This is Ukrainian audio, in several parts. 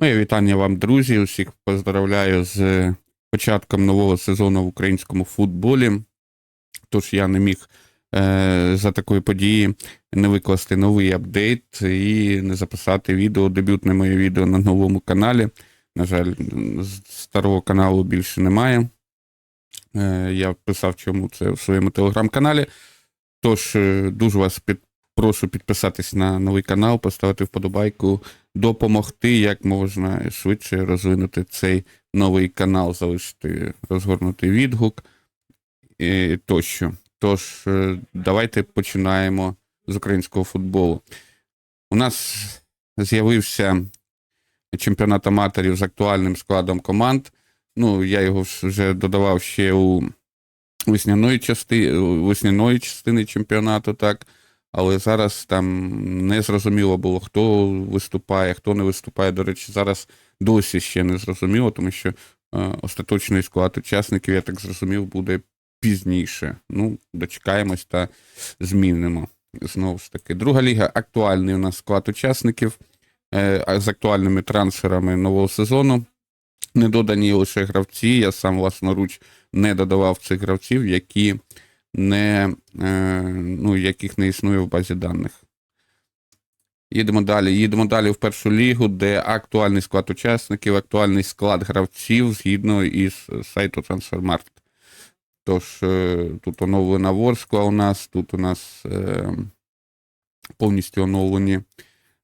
Моє вітання вам, друзі. Усіх поздравляю з початком нового сезону в українському футболі. Тож я не міг е, за такої події не викласти новий апдейт і не записати відео, дебютне моє відео на новому каналі. На жаль, старого каналу більше немає. Е, я писав чому це в своєму телеграм-каналі. Тож е, дуже вас під, прошу підписатись на новий канал, поставити вподобайку, допомогти як можна швидше розвинути цей новий канал, залишити розгорнутий відгук і тощо. Тож, е, давайте починаємо з українського футболу. У нас з'явився чемпіонат аматорів з актуальним складом команд. Ну, я його вже додавав ще у весняної частини, весняної частини чемпіонату, так. Але зараз там не зрозуміло було, хто виступає, хто не виступає. До речі, зараз досі ще не зрозуміло, тому що е, остаточний склад учасників, я так зрозумів, буде пізніше. Ну, дочекаємось та змінимо. Знову ж таки, друга ліга актуальний у нас склад учасників е, з актуальними трансферами нового сезону. Не додані лише гравці. Я сам власноруч не додавав цих гравців, які не, е, ну, яких не існує в базі даних. Їдемо далі. Їдемо далі в першу лігу, де актуальний склад учасників, актуальний склад гравців згідно із сайту Transfermarkt. Тож, е, тут оновлена Ворскла у нас, тут у нас е, повністю оновлені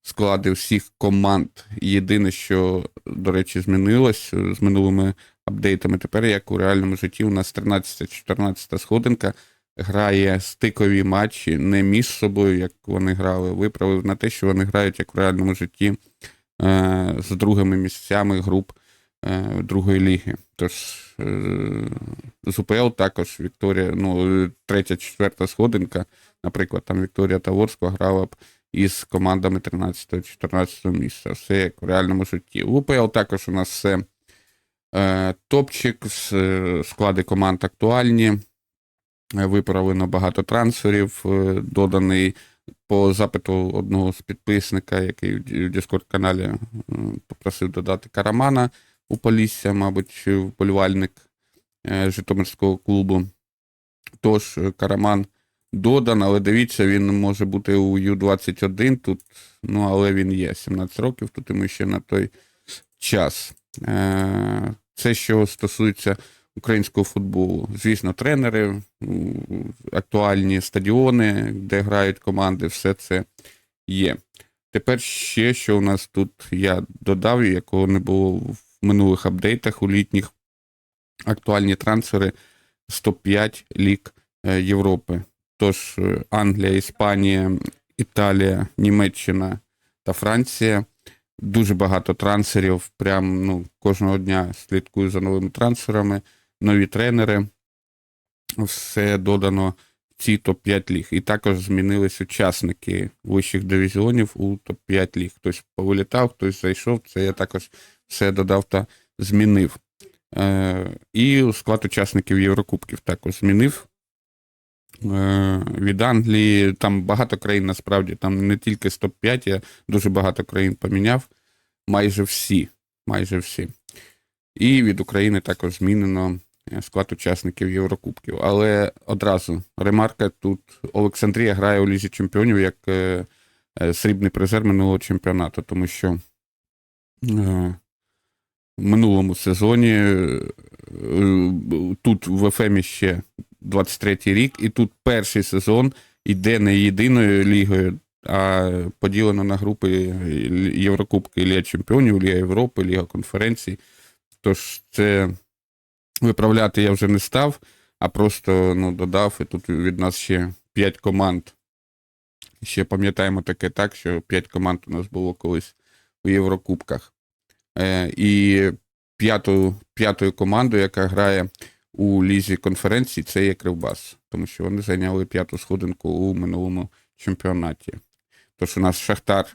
склади всіх команд. Єдине, що, до речі, змінилось з минулими апдейтами. Тепер, як у реальному житті, у нас 13-14 сходинка грає стикові матчі не між собою, як вони грали. Виправив на те, що вони грають як в реальному житті е, з другими місцями груп е, другої ліги. Тож е, з УПЛ також Вікторія, ну, третя, четверта сходинка, наприклад, там Вікторія Таворська грала б із командами 13-14 місця. Все як в реальному житті. В УПЛ також у нас все топчик, склади команд актуальні. Виправлено багато трансферів, е, доданий по запиту одного з підписника, який в Discord каналі е, попросив додати Карамана у Полісся, мабуть, вболівальник е, Житомирського клубу. Тож Караман додан, але дивіться, він може бути у Ю-21 тут, ну але він є 17 років, тут йому ще на той час. Це що стосується українського футболу. Звісно, тренери, актуальні стадіони, де грають команди, все це є. Тепер ще, що у нас тут я додав, якого не було в минулих апдейтах у літніх, актуальні трансфери з топ-5 ліг е, Європи. Тож е, Англія, Іспанія, Італія, Німеччина та Франція. Дуже багато трансферів. Прям ну, кожного дня слідкую за новими трансферами, нові тренери. Все додано ці топ-5 ліг. І також змінились учасники вищих дивізіонів у топ-5 ліг. Хтось повилітав, хтось зайшов. Це я також все додав та змінив. Е, і склад учасників Єврокубків також змінив. Е, від Англії, там багато країн насправді, там не тільки з топ-5, я дуже багато країн поміняв. Майже всі. Майже всі. І від України також змінено склад учасників Єврокубків. Але одразу ремарка тут Олександрія грає у Лізі Чемпіонів як е, е, срібний призер минулого чемпіонату, тому що е, в минулому сезоні е, тут в ФМі ще 23-й рік, і тут перший сезон йде не єдиною лігою, а поділено на групи Єврокубки Ліга Чемпіонів, Ліга Європи, Ліга конференцій. Тож це виправляти я вже не став, а просто ну, додав, і тут від нас ще 5 команд. Ще пам'ятаємо таке так, що 5 команд у нас було колись у Єврокубках. Е, і п'ятою, п'ятою командою, яка грає у лізі конференції, це є Кривбас, тому що вони зайняли п'яту сходинку у минулому чемпіонаті. Тож у нас Шахтар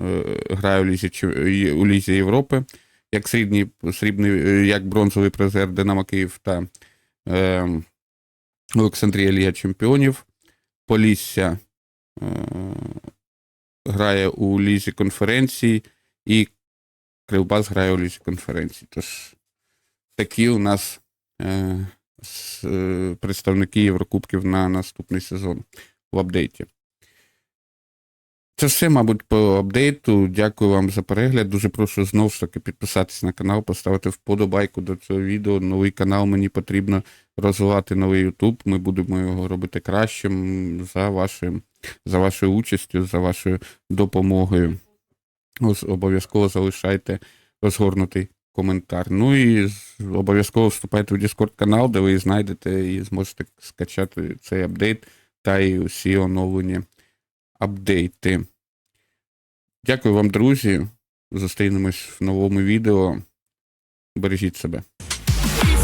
е, грає у лізі, у лізі Європи, як срібний, срібний, е, як бронзовий призер Динамо Київ та е, Олександрія Ліга Чемпіонів. Полісся е, грає у лізі конференції і Кривбас грає у лізі конференції. Тож такі у нас е, е, представники Єврокубків на наступний сезон в апдейті. Це все, мабуть, по апдейту. Дякую вам за перегляд. Дуже прошу знову ж таки підписатися на канал, поставити вподобайку до цього відео. Новий канал мені потрібно розвивати новий YouTube. Ми будемо його робити кращим за вашим, за вашою участю, за вашою допомогою. Обов'язково залишайте розгорнутий коментар. Ну і обов'язково вступайте в Discord канал, де ви знайдете і зможете скачати цей апдейт та і усі оновлені апдейти. Дякую вам, друзі. Зустрінемось в новому відео. Бережіть себе.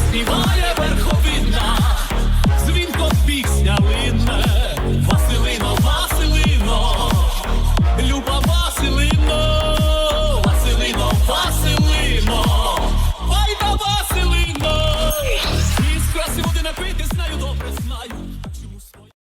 Співає верховина, дзвінко пісня